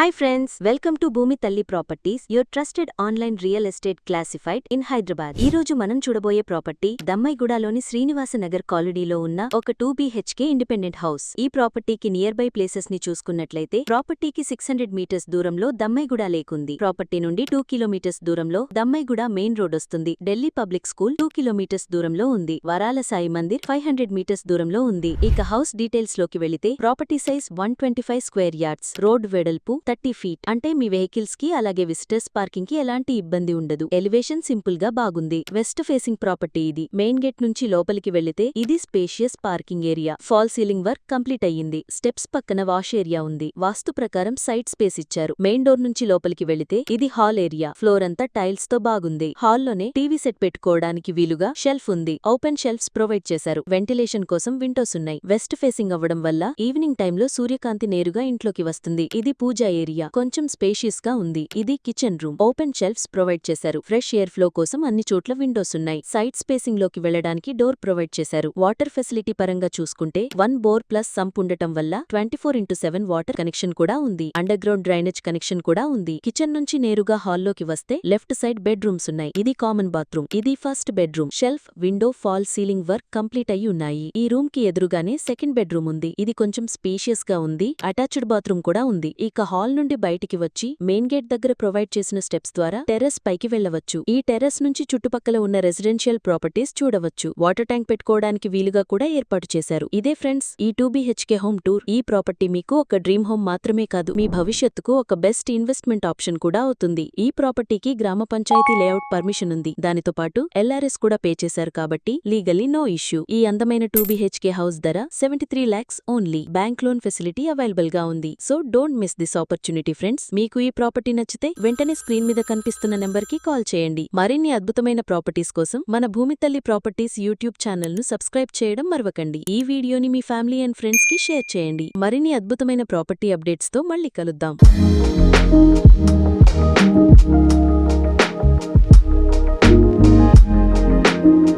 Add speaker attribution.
Speaker 1: Hi friends welcome to Bhoomi Thalli properties your trusted online real estate classified in Hyderabad ఈ రోజు మనం చూడబోయే property దమ్మైగూడలోని Srinivasa Nagar కాలనీలో ఉన్న ఒక టూ బీహెచ్కే ఇండిపెండెంట్ హౌస్ ఈ ప్రాపర్టీకి నియర్ బై ప్లేసెస్ని చూసుకున్నట్లయితే ప్రాపర్టీకి సిక్స్ హండ్రెడ్ మీటర్స్ దూరంలో దమ్మైగూడ లేకుంది ప్రాపర్టీ నుండి టూ కిలోమీటర్స్ దూరంలో దమ్మైగూడ మెయిన్ రోడ్ వస్తుంది. Delhi public school two kilometres దూరంలో ఉంది. Varala Sai Mandir five hundred metres దూరంలో ఉంది. ఇక హౌస్ డీటెయిల్స్లోకి వెళితే property size one twenty five square yards road వెడల్పు థర్టీ ఫీట్ అంటే మీ వెహికల్స్కి అలాగే విజిటర్స్ పార్కింగ్కి ఎలాంటి ఇబ్బంది ఉండదు. ఎలివేషన్ సింపుల్గా బాగుంది. వెస్ట్ ఫేసింగ్ ప్రాపర్టీ ఇది. మెయిన్ గేట్ నుంచి లోపలికి వెళితే ఇది spacious parking area. False ceiling work complete అయ్యింది. స్టెప్స్ పక్కన వాష్ ఏరియా ఉంది. వాస్తు ప్రకారం సైడ్ స్పేస్ ఇచ్చారు. మెయిన్ డోర్ నుంచి లోపలికి వెళితే ఇది హాల్ ఏరియా. ఫ్లోర్ అంతా టైల్స్తో బాగుంది. హాల్లోనే టీవీ సెట్ పెట్టుకోవడానికి వీలుగా షెల్ఫ్ ఉంది. ఓపెన్ షెల్ఫ్స్ ప్రొవైడ్ చేశారు. వెంటిలేషన్ కోసం విండోస్ ఉన్నాయి. వెస్ట్ ఫేసింగ్ అవ్వడం వల్ల ఈవినింగ్ టైంలో సూర్యకాంతి నేరుగా ఇంట్లోకి వస్తుంది. ఇది పూజా ఏరియా కొంచెం స్పేషియస్గా ఉంది. ఇది kitchen room. Open shelves provide చేశారు. ఫ్రెష్ ఎయిర్ ఫ్లో కోసం అన్ని చోట్ల విండోస్ ఉన్నాయి. సైడ్ స్పేసింగ్లోకి వెళ్ళడానికి డోర్ ప్రొవైడ్ చేశారు. వాటర్ ఫెసిలిటీ పరంగా చూసుకుంటే వన్ బోర్ ప్లస్ సంప్ ఉండటం వల్ల twenty four into seven water connection కూడా ఉంది. అండర్ గ్రౌండ్ డ్రైనేజ్ కనెక్షన్ కూడా ఉంది. కిచెన్ నుంచి నేరుగా హాల్లోకి వస్తే లెఫ్ట్ సైడ్ బెడ్రూమ్స్ ఉన్నాయి. ఇది కామన్ బాత్రూమ్. ఇది first bedroom. Shelf window false ceiling work complete అయి ఉన్నాయి. ఈ రూమ్కి ఎదురుగానే సెకండ్ బెడ్రూమ్ ఉంది. ఇది కొంచెం స్పేషియస్గా ఉంది. అటాచ్డ్ బాత్రూమ్ కూడా ఉంది. ఇక హాల్ నుండి బయటికి వచ్చి మెయిన్ గేట్ దగ్గర ప్రొవైడ్ చేసిన స్టెప్స్ ద్వారా టెర్రస్ పైకి వెళ్ళవచ్చు ఈ టెర్రస్ నుంచి చుట్టుపక్కల ఉన్న రెసిడెన్షియల్ ప్రాపర్టీస్ చూడవచ్చు. వాటర్ ట్యాంక్ పెట్టుకోవడానికి వీలుగా కూడా ఏర్పాటు చేశారు. ఇదే ఫ్రెండ్స్ ఈ టూ బీహెచ్కే హోమ్ టూర్. ఈ ప్రాపర్టీ మీకు ఒక డ్రీమ్ హోమ్ మాత్రమే కాదు మీ భవిష్యత్తుకు ఒక బెస్ట్ ఇన్వెస్ట్మెంట్ ఆప్షన్ కూడా అవుతుంది. ఈ ప్రాపర్టీకి గ్రామ పంచాయతీ లేఅవుట్ పర్మిషన్ ఉంది. దానితో పాటు ఎల్ఆర్ఎస్ కూడా పే చేశారు కాబట్టి లీగలీ నో ఇష్యూ. ఈ అందమైన టూ బీహెచ్కే హౌస్ ధర seventy three lakhs only. Bank loan facility అవైలబుల్గా ఉంది. So don't miss this opportunity friends మీకు ఈ ప్రాపర్టీ నచ్చితే వెంటనే స్క్రీన్ మీద కనిపిస్తున్న నెంబర్కి కాల్ చేయండి. మరిన్ని అద్భుతమైన ప్రాపర్టీస్ కోసం మన భూమితల్లి ప్రాపర్టీస్ యూట్యూబ్ ఛానల్ను సబ్స్క్రైబ్ చేయడం మరవకండి. ఈ వీడియోని మీ ఫ్యామిలీ అండ్ ఫ్రెండ్స్కి షేర్ చేయండి. మరిన్ని అద్భుతమైన ప్రాపర్టీ అప్డేట్స్తో మళ్ళీ కలుద్దాం.